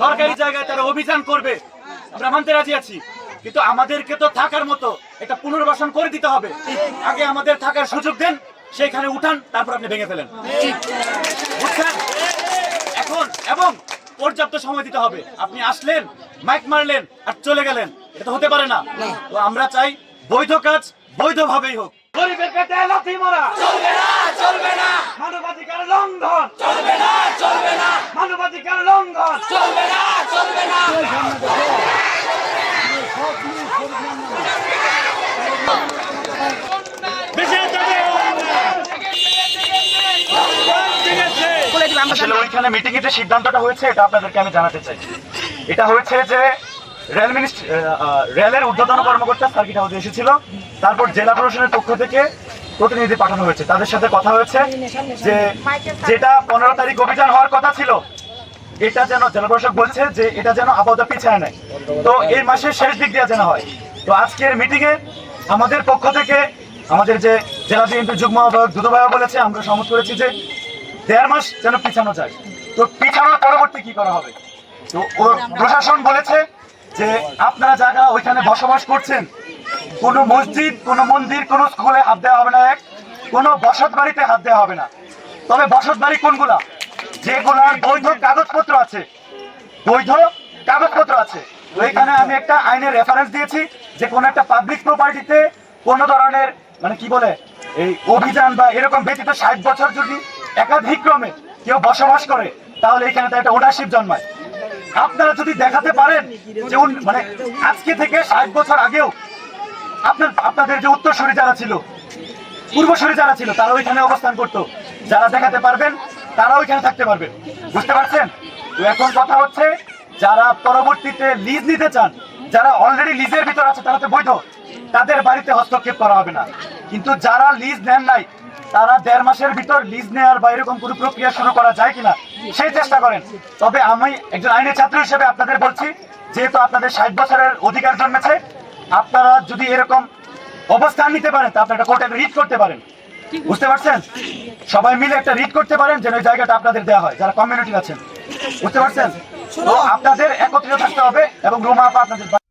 সরকারি জায়গায় তারা অভিযান করবে। আমরা মানতে রাজি আছি। কিন্তু আমাদেরকে তো থাকার মতো এটা পুনর্বাসন করে দিতে হবে। আগে আমাদের থাকার সুযোগ দেন সেইখানে উঠান, তারপর আপনি ভেঙে ফেলেন। পর্যাপ্ত সময় দিতে হবে। আপনি আসলেন মাইক মারলেন আর চলে গেলেন। এটা তো হতে পারে না। তো আমরা চাই বৈধ কাজ বৈধ ভাবেই হোক। গরিবের পেটে লাথি মারা। চলবে না চলবে না। মানবাধিকার লঙ্ঘন। চলবে না চলবে না মানবাধিকার লঙ্ঘন চলবে না চলবে না ওইখানে মিটিং এর যে সিদ্ধান্তটা হয়েছে, এটা আপনাদেরকে আমি জানাতে চাই। এটা হয়েছে যে রেল মিনিস্ট্রি রেলের ঊর্ধ্বতন কর্মকর্তা সার্কিট হাউসে এসেছিল। তারপর জেলা প্রশাসনের পক্ষ থেকে প্রতিনিধি পাঠানো হয়েছে। তাদের সাথে কথা হয়েছে যে যেটা পনেরো তারিখ অভিযান হওয়ার কথা ছিল, এটা যেন জেলা প্রশাসক বলছে যে এটা যেন আপাতত পিছায় নেয়। তো এই মাসের শেষ দিক দিয়ে যেন হয়। তো আজকের মিটিংয়ে আমাদের পক্ষ থেকে আমাদের যে জেলা বিএনপি যুগ্ম আহ্বায়ক দুদু বলেছে, আমরা সমত করেছি যে দেড় মাস যেন পিছানো যায়। তো পিছানোর পরবর্তী কি করা হবে? তো প্রশাসন বলেছে যে আপনারা যারা ওইখানে বসবাস করছেন, কোনো মসজিদ, কোনো মন্দির, কোনো স্কুলে হাত দেওয়া হবে না এক, কোনো বসত বাড়িতে হাত দেওয়া হবে না। তবে বসত বাড়ি কোনগুলা? যেগুলার বৈধ কাগজপত্র আছে। বৈধ কাগজপত্র আছে। তো এখানে আমি একটা আইনের রেফারেন্স দিয়েছি যে কোনো একটা পাবলিক প্রপার্টিতে কোনো ধরনের মানে কি বলে, এই অভিযান বা এরকম ব্যতীত ষাট বছর যদি একাধিক ক্রমে কেউ বসবাস করে, তাহলে এখানে তো একটা ওনারশিপ জন্মায়। আপনারা যদি দেখাতে পারেন যে মানে আজকে থেকে ষাট বছর আগেও আপনার আপনাদের যে উত্তরসূরি যারা ছিল, পূর্বসূরি যারা ছিল, তারা ওইখানে অবস্থান করতো। যারা দেখাতে পারবেন তারা ওইখানে থাকতে পারবেন। বুঝতে পারছেন? তো এখন কথা হচ্ছে, যারা পরবর্তীতে লিজ নিতে চান, যারা অলরেডি লিজের ভিতর আছে, তারা তো বৈধ, তাদের বাড়িতে হস্তক্ষেপ করা হবে না। কিন্তু যারা লিজ নেন নাই, তারা দেড় মাসের ভিতর লিজ নেওয়ার বা এরকম কোনো প্রক্রিয়া শুরু করা যায় কিনা, সেই চেষ্টা করেন। তবে আমি একজন আইনের ছাত্র হিসেবে আপনাদের বলছি, যেহেতু আপনাদের ষাট বছরের অধিকার জন্মেছে, আপনারা যদি এরকম অবস্থান নিতে পারেন, তা আপনারা কোর্টে রিট করতে পারেন। বুঝতে পারছেন? সবাই মিলে একটা রিট করতে পারেন, যেন ওই জায়গাটা আপনাদের দেওয়া হয়, যারা কমিউনিটি আছেন। বুঝতে পারছেন? তো আপনাদের একত্রিত থাকতে হবে এবং রুমা আপনাদের